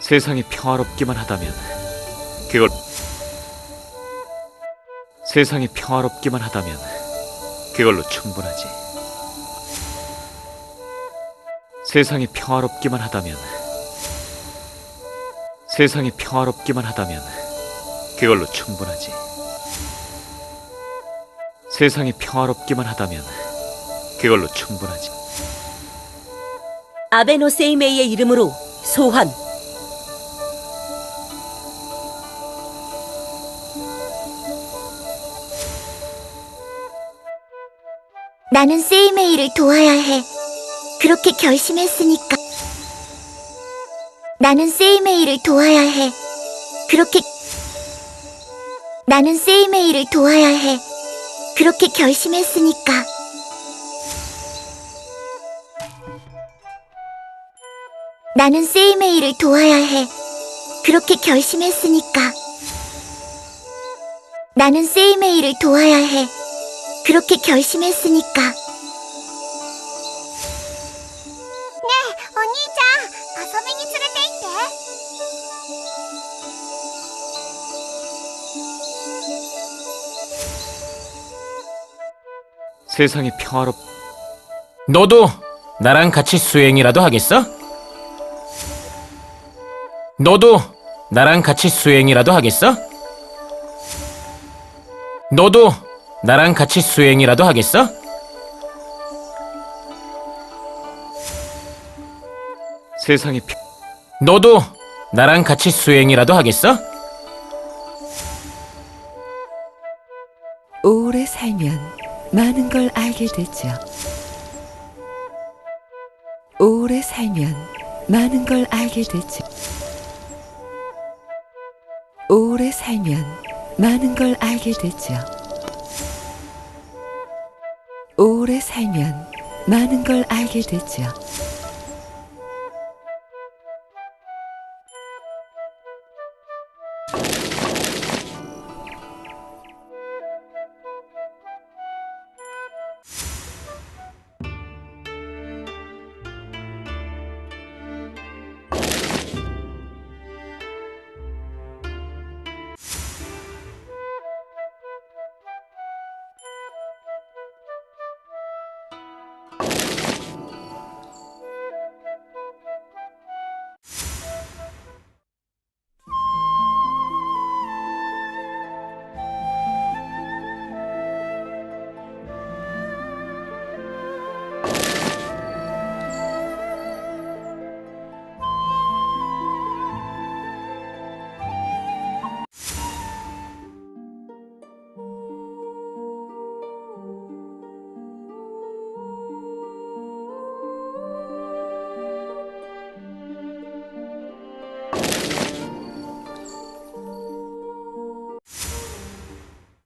세상이 평화롭기만 하다면 그걸 세상이 평화롭기만 하다면 그걸로 충분하지. 세상이 평화롭기만 하다면 세상이 평화롭기만 하다면 그걸로 충분하지. 세상이 평화롭기만 하다면 그걸로 충분하지. 아베노 세이메이의 이름으로 소환. 나는 세이메이를 도와야 해. 그렇게 결심했으니까. 나는 세이메이를 도와야 해. 그렇게 나는 세이메이를 도와야 해. 그렇게 결심했으니까. 나는 세이메이를 도와야 해. 그렇게 결심했으니까. 나는 세이메이를 도와야 해. 그렇게 결심했으니까. 네, 언니 자, 아서맹이 츠를 뗄게. 세상이 평화롭. 너도 나랑 같이 수행이라도 하겠어? 너도 나랑 같이 수행이라도 하겠어? 너도 나랑 같이 수행이라도 하겠어? 세상이 평- 너도 나랑 같이 수행이라도 하겠어? 오래 살면 많은 걸 알게 되죠. 오래 살면 많은 걸 알게 되죠. 오래 살면 많은 걸 알게 되죠. 오래 살면 많은 걸 알게 되죠.